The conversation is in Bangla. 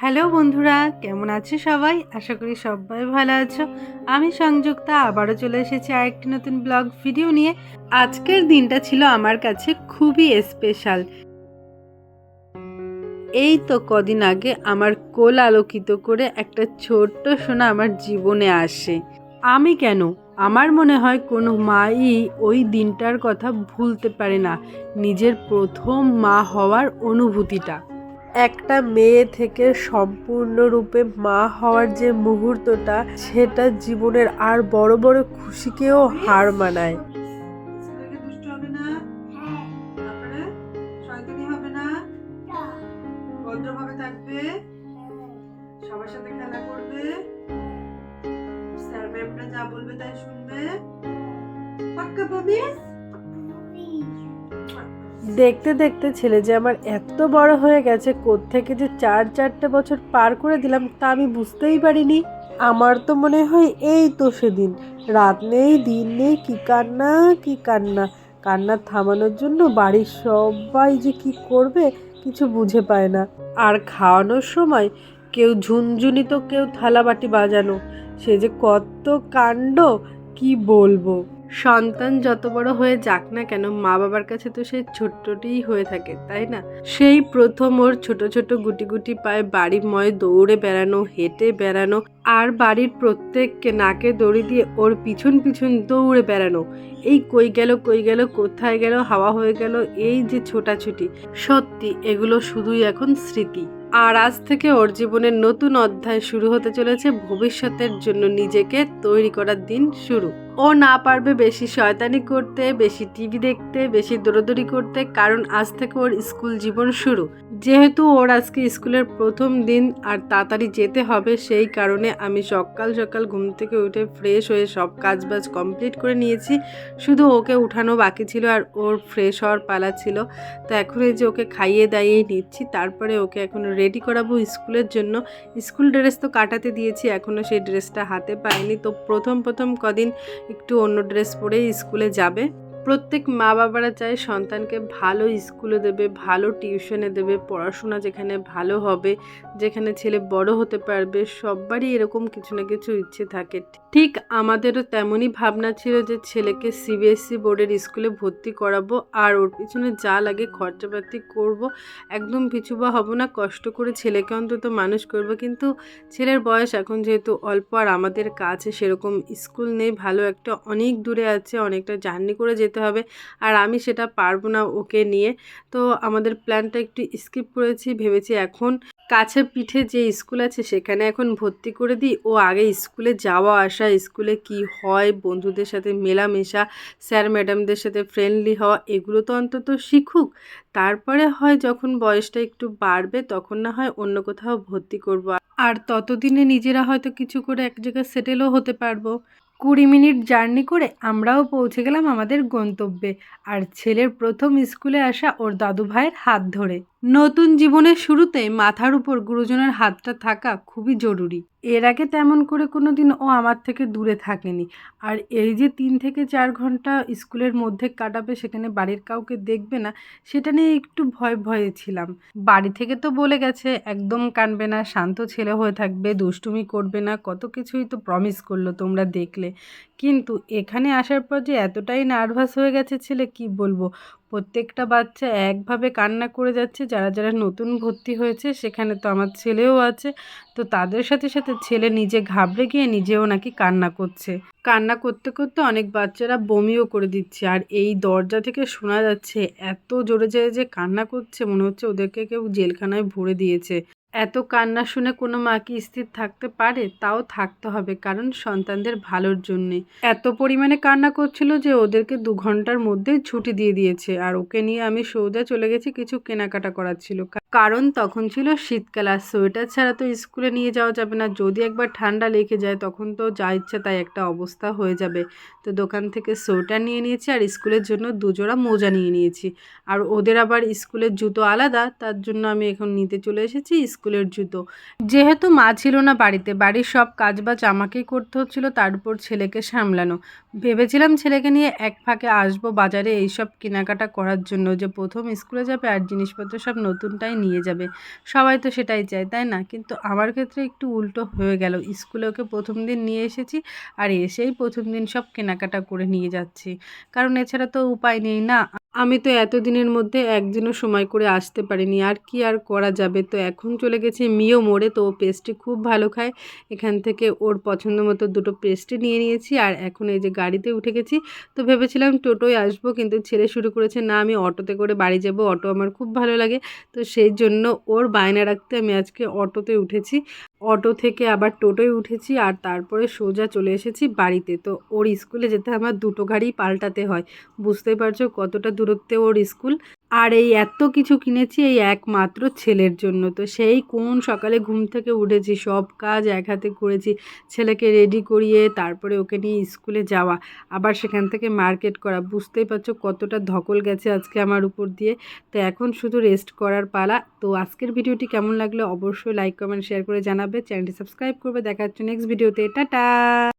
হ্যালো বন্ধুরা, কেমন আছো সবাই? আশা করি সবাই ভালো আছো। আমি সংযুক্তা, আবারও চলে এসেছি আরেকটি নতুন ব্লগ ভিডিও নিয়ে। আজকের দিনটা ছিল আমার কাছে খুবই স্পেশাল এই তো কদিন আগে আমার কোল আলোকিত করে একটা ছোট্ট সোনা আমার জীবনে আসে। আমি কেন? আমার মনে হয় কোনো মাই ওই দিনটার কথা ভুলতে পারে না। নিজের প্রথম মা হওয়ার অনুভূতিটা। একটা মেয়ে থেকে সম্পূর্ণরূপে মা হওয়ার যে মুহূর্তটা সেটা জীবনের আর বড় বড় খুশিকেও হার মানায়। দুষ্ট হবে না? তারপরে শয়তানি হবে না ভদ্রভাবে থাকবে। সবার সাথে খেলা করবে। স্যার ম্যামরা যা বলবে তাই শুনবে। পাক্কা প্রমিস দেখতে দেখতে ছেলে যে আমার এত বড় হয়ে গেছে থেকে যে চার চারটে বছর পার করে দিলাম তা আমি বুঝতেই পারিনি। আমার তো মনে হয় এই তো সেদিন। রাত নেই, দিন নেই, কি কান্না কি কান্না। কান্না থামানোর জন্য বাড়ির সবাই যে কি করবে কিছু বুঝে পায় না। আর খাওয়ানোর সময় কেউ ঝুনঝুনি তো কেউ থালাবাটি বাজানো। সে যে কত কাণ্ড, কি বলব? সন্তান যত বড় হয়ে যাক না কেন, মা বাবার কাছে তো সেই ছোট্টটিই হয়ে থাকে, তাই না? সেই প্রথম ওর ছোট ছোট গুটি গুটি পায়ে বাড়িময় দৌড়ে বেড়ানো, হেঁটে বেড়ানো আর বাড়ির প্রত্যেককে নাকে দড়ি দিয়ে ওর পিছন পিছন দৌড়ে বেড়ানো। এই কই গেল কই গেল, কোথায় গেল, হাওয়া হয়ে গেল, এই যে ছোটাছুটি। সত্যি, এগুলো শুধুই এখন স্মৃতি। আর আজ থেকে ওর জীবনের নতুন অধ্যায় শুরু হতে চলেছে, ভবিষ্যতের জন্য নিজেকে তৈরি করার দিন শুরু। ও না পারবে বেশি শয়তানি করতে, বেশি টিভি দেখতে, বেশি দৌড়দৌড়ি করতে, কারণ আজ থেকে ওর স্কুল জীবন শুরু। যেহেতু ওর আজকে স্কুলের প্রথম দিন আর তাড়াতাড়ি যেতে হবে, সেই কারণে আমি সকাল সকাল ঘুম থেকে উঠে ফ্রেশ হয়ে সব কাজবাজ কমপ্লিট করে নিয়েছি। শুধু ওকে উঠানো বাকি ছিল আর ওর ফ্রেশ হওয়ার পালা ছিল। তো এখন এই যে ওকে খাইয়ে দাইয়েই নিচ্ছি, তারপরে ওকে এখন রেডি করাবো স্কুলের জন্য। স্কুল ড্রেস তো কাটাতে দিয়েছি এখনও সেই ড্রেসটা হাতে পাইনি। তো প্রথম প্রথম কদিন একটু অন্য ড্রেস পরে স্কুলে যাবে। প্রত্যেক মা বাবারা চায় সন্তানকে ভালো স্কুলে দেবে, ভালো টিউশনে দেবে, পড়াশোনা যেখানে ভালো হবে, যেখানে ছেলে বড় হতে পারবে সবারই এরকম কিছু না কিছু ইচ্ছে থাকে। ঠিক আমাদেরও তেমনই ভাবনা ছিল যে ছেলেকে সিবিএসসি বোর্ডের স্কুলে ভর্তি করাবো আর ওর পিছনে যা লাগে খরচাপাতি করব। একদম পিছুবা হব না, কষ্ট করে ছেলেকে অন্তত মানুষ করব। কিন্তু ছেলের বয়স এখন যেহেতু অল্প আর আমাদের কাছে সেরকম স্কুল নেই, ভালো একটা অনেক দূরে আছে, অনেকটা জার্নি করে যেতে হবে। আর আমি সেটা পারব না ওকে নিয়ে। তো আমাদের প্ল্যানটা একটু স্কিপ করেছি, ভেবেছি এখন কাছে পিঠে যে স্কুল আছে সেখানে এখন ভর্তি করে দিই। ও আগে স্কুলে যাওয়া আসা স্কুলে কি হয়, বন্ধুদের সাথে মেলামেশা স্যার ম্যাডামদের সাথে ফ্রেন্ডলি হওয়া, এগুলো তো অন্তত শিখুক। তারপরে হয় যখন বয়সটা একটু বাড়বে, তখন না হয় অন্য কোথাও ভর্তি করব। আর ততদিনে নিজেরা হয়তো কিছু করে এক জায়গায় সেটেলও হতে পারব। কুড়ি মিনিট জার্নি করে আমরাও পৌঁছে গেলাম আমাদের গন্তব্যে। আর ছেলের প্রথম স্কুলে আসা ওর দাদু ভাইয়ের হাত ধরে। নতুন জীবনের শুরুতে মাথার উপর গুরুজনের হাতটা থাকা খুবই জরুরি। এর আগে তেমন করে কোনো দিন ও আমার থেকে দূরে থাকেনি। আর এই যে তিন থেকে চার ঘণ্টা স্কুলের মধ্যে কাটাবে সেখানে বাড়ির কাউকে দেখবে না, সেটা নিয়ে একটু ভয় ভয়ে ছিলাম। বাড়ি থেকে তো বলে গেছে, একদম কানবে না, শান্ত ছেলে হয়ে থাকবে, দুষ্টুমি করবে না, কত কিছুই তো প্রমিস করল তোমরা দেখলে। কিন্তু এখানে আসার পর যে এতটাই নার্ভাস হয়ে গেছে ছেলে, কি বলব? প্রত্যেকটা বাচ্চা একভাবে কান্না করে যাচ্ছে। যারা যারা নতুন ভর্তি হয়েছে, সেখানে তো আমার ছেলেও আছে। তো তাদের সাথে সাথে ছেলে নিজে ঘাবড়ে গিয়ে নিজেও নাকি কান্না করছে। কান্না করতে করতে অনেক বাচ্চারা বমিও করে দিচ্ছে। আর এই দরজা থেকে শোনা যাচ্ছে এত জোরে জোরে যে কান্না করছে, মনে হচ্ছে ওদেরকে কেউ জেলখানায় ভরে দিয়েছে। এত কান্না শুনে কোনো মা কি স্থির থাকতে পারে? তাও থাকতে হবে, কারণ সন্তানদের ভালোর জন্যে। এত পরিমাণে কান্না করছিল যে ওদেরকে দু ঘণ্টার মধ্যে ছুটি দিয়ে দিয়েছে। আর ওকে নিয়ে আমি সৌদা চলে গেছি, কিছু কেনাকাটা করার ছিল। কারণ তখন ছিল শীতকাল আর সোয়েটার ছাড়া তো স্কুলে নিয়ে যাওয়া যাবে না। যদি একবার ঠান্ডা লেগে যায়, তখন তো যা ইচ্ছা তাই একটা অবস্থা হয়ে যাবে। তো দোকান থেকে সোয়েটার নিয়ে নিয়েছি আর স্কুলের জন্য দুজোড়া মোজা নিয়ে নিয়েছি। আর ওদের আবার স্কুলের জুতো আলাদা, তার জন্য আমি এখন নিতে চলে এসেছি স্কুলের জুতো। যেহেতু মা ছিল না বাড়িতে, বাড়ির সব কাজ কাজবাজ আমাকেই করতে হচ্ছিল, তার উপর ছেলেকে সামলানো। ভেবেছিলাম ছেলেকে নিয়ে এক ফাঁকে আসব বাজারে এইসব কেনাকাটা করার জন্য যে প্রথম স্কুলে যাবে আর জিনিসপত্র সব নতুনটাই নিয়ে যাবে। সবাই তো সেটাই চায়, তাই না? কিন্তু আমার ক্ষেত্রে একটু উল্টো হয়ে গেল। স্কুলে ওকে প্রথম দিন নিয়ে এসেছি আর এসেই প্রথম দিন সব কেনাকাটা করে নিয়ে যাচ্ছি। কারণ এছাড়া তো উপায় নেই না। আমি তো এতদিনের মধ্যে একদিনও সময় করে আসতে পারিনি, আর কি আর করা যাবে? তো এখন চলে গেছি মিও মোড়ে, তো পেস্ট্রি খুব ভালো খায়। এখান থেকে ওর পছন্দ মতো দুটো পেস্ট্রি নিয়ে নিয়েছি, আর এখন এই যে গাড়িতে উঠে গেছি, তো ভেবেছিলাম টোটোয় আসব, কিন্তু ছেলে শুরু করেছে, না, আমি অটোতে করে বাড়ি যাব, অটো আমার খুব ভালো লাগে। তো সেই জন্য ওর বায়না রাখতে আমি আজকে অটোতে উঠেছি। অটো থেকে আবার টোটোয় উঠেছি, আর তারপরে সোজা চলে এসেছি বাড়িতে। তো ওর স্কুলে যেতে আমার দুটো গাড়ি পাল্টাতে হয়। বুঝতেই পারছ কতটা দূরত্বে ওর স্কুল। আর এই এত কিছু কিনেছি এই একমাত্র ছেলের জন্য। তো সেই কোন সকালে ঘুম থেকে উঠেছি, সব কাজ এক হাতে করেছি, ছেলেকে রেডি করিয়ে তারপরে ওকে নিয়ে স্কুলে যাওয়া, আবার সেখান থেকে মার্কেট করা। বুঝতেই পারছ কতটা ধকল গেছে আজকে আমার উপর দিয়ে। তো এখন শুধু রেস্ট করার পালা। তো আজকের ভিডিওটি কেমন লাগল অবশ্যই লাইক কমেন্ট শেয়ার করে জানাবে। চ্যানেলটি সাবস্ক্রাইব করবে। দেখা হচ্ছে নেক্সট ভিডিওতে টাটা!